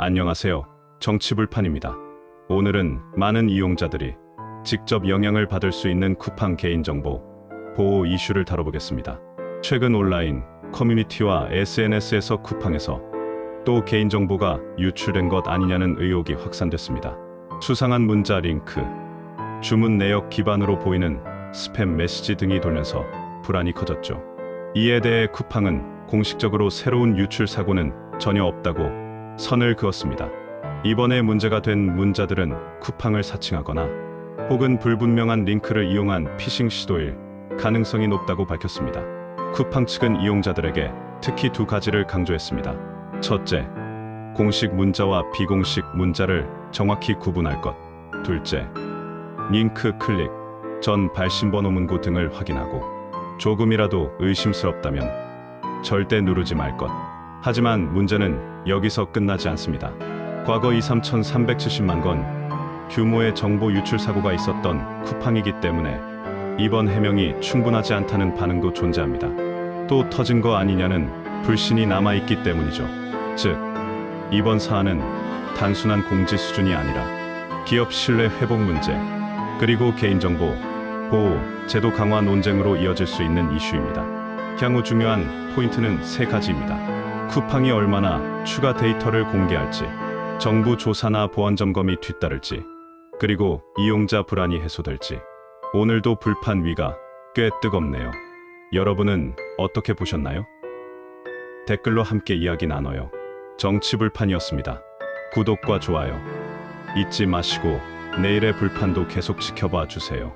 안녕하세요. 정치불판입니다. 오늘은 많은 이용자들이 직접 영향을 받을 수 있는 쿠팡 개인정보 보호 이슈를 다뤄보겠습니다. 최근 온라인 커뮤니티와 SNS에서 쿠팡에서 또 개인정보가 유출된 것 아니냐는 의혹이 확산됐습니다. 수상한 문자 링크, 주문 내역 기반으로 보이는 스팸 메시지 등이 돌면서 불안이 커졌죠. 이에 대해 쿠팡은 공식적으로 새로운 유출 사고는 전혀 없다고 선을 그었습니다. 이번에 문제가 된 문자들은 쿠팡을 사칭하거나 혹은 불분명한 링크를 이용한 피싱 시도일 가능성이 높다고 밝혔습니다. 쿠팡 측은 이용자들에게 특히 두 가지를 강조했습니다. 첫째, 공식 문자와 비공식 문자를 정확히 구분할 것. 둘째, 링크 클릭 전 발신번호 문구 등을 확인하고 조금이라도 의심스럽다면 절대 누르지 말 것. 하지만 문제는 여기서 끝나지 않습니다. 과거 2, 3,370만 건 규모의 정보 유출 사고가 있었던 쿠팡이기 때문에 이번 해명이 충분하지 않다는 반응도 존재합니다. 또 터진 거 아니냐는 불신이 남아있기 때문이죠. 즉, 이번 사안은 단순한 공지 수준이 아니라 기업 신뢰 회복 문제, 그리고 개인정보 보호 제도 강화 논쟁으로 이어질 수 있는 이슈입니다. 향후 중요한 포인트는 세 가지입니다. 쿠팡이 얼마나 추가 데이터를 공개할지, 정부 조사나 보안 점검이 뒤따를지, 그리고 이용자 불안이 해소될지. 오늘도 불판 위가 꽤 뜨겁네요. 여러분은 어떻게 보셨나요? 댓글로 함께 이야기 나눠요. 정치 불판이었습니다. 구독과 좋아요 잊지 마시고 내일의 불판도 계속 지켜봐 주세요.